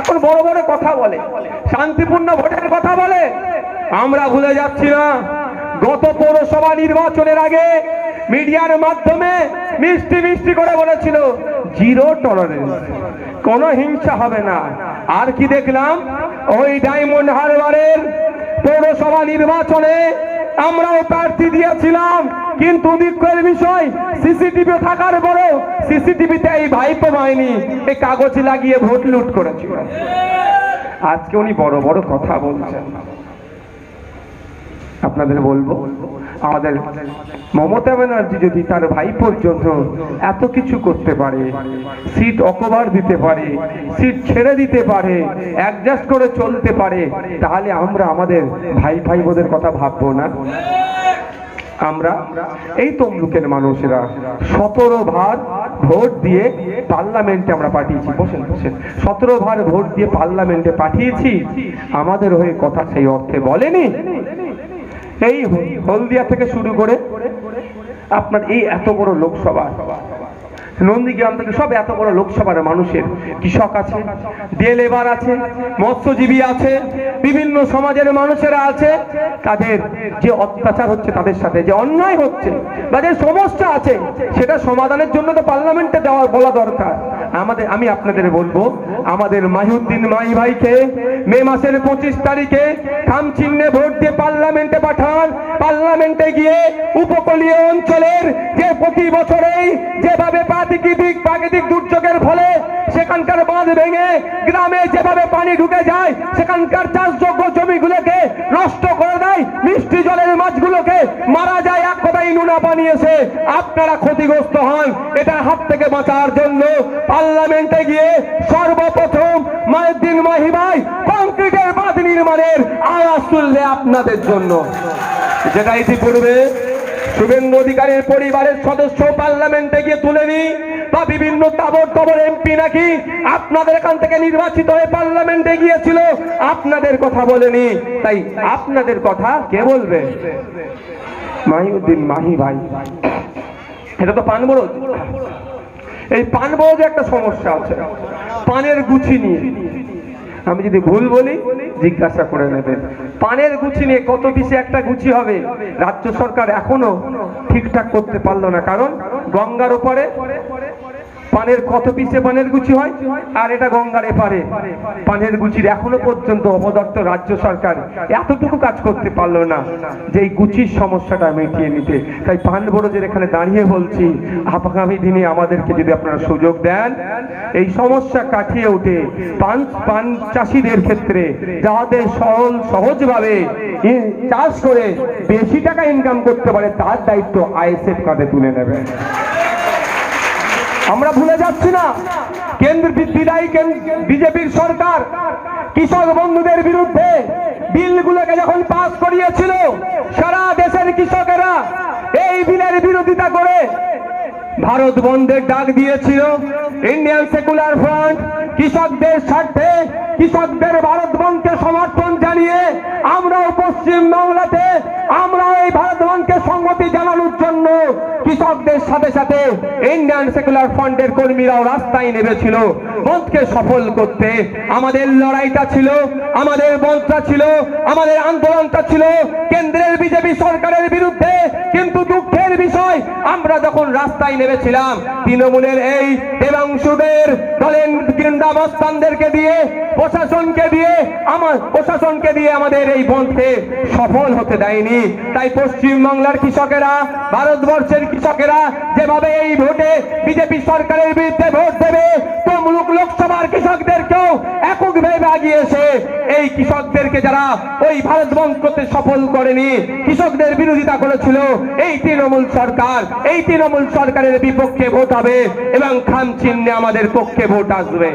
এখন বড় বড় কথা বলে, শান্তিপূর্ণ ভোটের কথা বলে। আমরা ভুলে যাচ্ছি না, গত পৌরসভা নির্বাচনের আগে মিডিয়ার মাধ্যমে মিষ্টি মিষ্টি করে বলেছিল, জিরো টলারেন্স কোনো হিংসা হবে না। আর কি দেখলাম, ওই ডায়মন্ড হারবারের পৌরসভা নির্বাচনে আমরাও প্রার্থী দিয়েছিলাম, কিন্তু দুঃখের বিষয় সিসিটিভি থাকার পরেও সিসিটিভিতে এই ভাইপো পায়নি এই কাগজ লাগিয়ে ভোট লুট করেছিল। আজকে উনি বড় বড় কথা বলছেন। আপনাদের বলব? আমাদের মমতা ব্যানার্জি যদি তার ভাইপোর জন্য এত কিছু করতে পারে, সিট অকবার দিতে পারে, সিট ছেড়ে দিতে পারে অ্যাডজাস্ট করে চলতে পারে, তাহলে আমরা আমাদের ভাই ভাই বোনের কথা ভাববো না। আমরা এই তমলুকের মানুষেরা সতেরো ভার ভোট দিয়ে পার্লামেন্টে আমরা পাঠিয়েছি। বসেন বসেন। সতেরো ভার ভোট দিয়ে পার্লামেন্টে পাঠিয়েছি। আমাদের হয়ে কথা সেই অর্থে বলেনি। এই হলদিয়া থেকে শুরু করে আপনার এই এত বড় লোকসভা। নন্দীগ্রাম থেকে সব এত বড় লোকসভার মানুষের কৃষক আছে ডে লেবার আছে, মৎস্যজীবী আছে, বিভিন্ন সমাজের মানুষেরা আছে, তাদের যে অত্যাচার হচ্ছে তাদের সাথে, যে অন্যায় হচ্ছে বা যে সমস্যা আছে, সেটা সমাধানের জন্য তো পার্লামেন্টে দেওয়া বলা দরকার। আমাদের, আমি আপনাদের বলব, আমাদের মাহিউদ্দিন মাই ভাইকে মে মাসের পঁচিশ তারিখে খাম চিহ্নে ভোট দিয়ে পার্লামেন্টে পাঠান। পার্লামেন্টে গিয়ে উপকূলীয় অঞ্চলের যে প্রতি বছরেই যেভাবে প্রাকৃতিক প্রাকৃতিক দুর্যোগের ফলে সেখানকার বাঁধ ভেঙে গ্রামে যেভাবে পানি ঢুকে যায়, সেখানকার চাষযোগ্য জমিগুলোকে নষ্ট করে দেয়, মিষ্টি জলের মাছগুলোকে মারা যায়, এক কথাই নুনা পানি আপনারা ক্ষতিগ্রস্ত হন এটার হাত থেকে বাঁচার জন্য। পার্লামেন্টে গিয়ে সর্বপ্রথম মায়ের মাহি ভাই কংক্রিটের বাঁধ নির্মাণের আওয়াজ তুললে আপনাদের জন্য। যেটা ইতিপূর্বে শুভেন্দু অধিকারীর পরিবারের সদস্য পার্লামেন্টে গিয়ে তুলেনি বা বিভিন্ন তাবর তবর এমপি নাকি আপনাদের এখান থেকে নির্বাচিত হয়ে পার্লামেন্টে গিয়েছিল। আপনাদের কথা বলেনি তাই আপনাদের কথা কে বলবে? মাহিউদ্দিন মাহি ভাই। এটা তো পানবরজ এই পানবরজে একটা সমস্যা আছে। পানের গুছি নিয়ে। আমি যদি ভুল বলি, জিজ্ঞাসা করে নেবেন। পানের গুছি নিয়ে কত পিসে একটা গুছি হবে? রাজ্য সরকার এখনও ঠিকঠাক করতে পারল না। কারণ গঙ্গার ওপারে পানের কত পিসে পানের গুছি হয়? আর এটা গঙ্গার এপারে। পানের গুচির এখনও পর্যন্ত অপদত্ত রাজ্য সরকার এতটুকু কাজ করতে পারল না যে এই গুচির সমস্যাটা মিটিয়ে নিতে। তাই পান বড়দের এখানে দাঁড়িয়ে বলছি, আগামী দিনে আমাদেরকে যদি আপনারা সুযোগ দেন, এই সমস্যা কাটিয়ে উঠে পান পান চাষিদের ক্ষেত্রে যাতে সরল সহজভাবে চাষ করে বেশি টাকা ইনকাম করতে পারে, তার দায়িত্ব আইএসএফ কাঁধে তুলে নেবে। আমরা যাচ্ছি না। কেন্দ্র বিদায়ী বিজেপির সরকার কৃষক বন্ধুদের বিরুদ্ধে বিলগুলোকে যখন পাস করিয়েছিল, সারা দেশের কৃষকেরা এই বিলের বিরোধিতা করে ভারত বন্ধের ডাক দিয়েছিল। ইন্ডিয়ান সেকুলার ফ্রন্ট কৃষকদের স্বার্থে কৃষকদের ভারত বন্ধকে সমর্থন জানিয়ে আমরাও পশ্চিম বাংলাতে আমরা এই ভারত বন্ধকে সংহতি জানানোর জন্য কৃষকদের সাথে সাথে ইন্ডিয়ান সেকুলার ফ্রন্টের কর্মীরাও রাস্তায় নেমেছিল। বন্ধকে সফল করতে আমাদের লড়াইটা ছিল, আমাদের বন্ধটা ছিল, আমাদের আন্দোলনটা ছিল। কেন্দ্রের বিজেপি সরকারের বিরুদ্ধে কিন্তু দুঃখের বিষয়, আমরা যখন রাস্তায় নেমেছিলাম, তৃণমূলের এই দেবাংশুদের দলের বৃন্দাবস্থানদেরকে দিয়ে, প্রশাসনকে দিয়ে, আমার প্রশাসনকে দিয়ে আমাদের এই বন্ধকে সফল হতে দেয়নি। তাই পশ্চিম বাংলার কৃষকেরা, ভারতবর্ষের কৃষকেরা যেভাবে এই ভোটে বিজেপি সরকারের বিরুদ্ধে ভোট দেবে, তমলুক লোকসভার কৃষকদেরকেও এককভাবে আগিয়েছে এই কৃষকদেরকে যারা ওই ভারত বন্ধ করতে সফল করেনি। কৃষকদের বিরোধিতা করেছিল। এই তৃণমূল সরকার, এই তৃণমূল সরকারের বিপক্ষে ভোট হবে এবং খাম চিহ্নে আমাদের পক্ষে ভোট আসবে।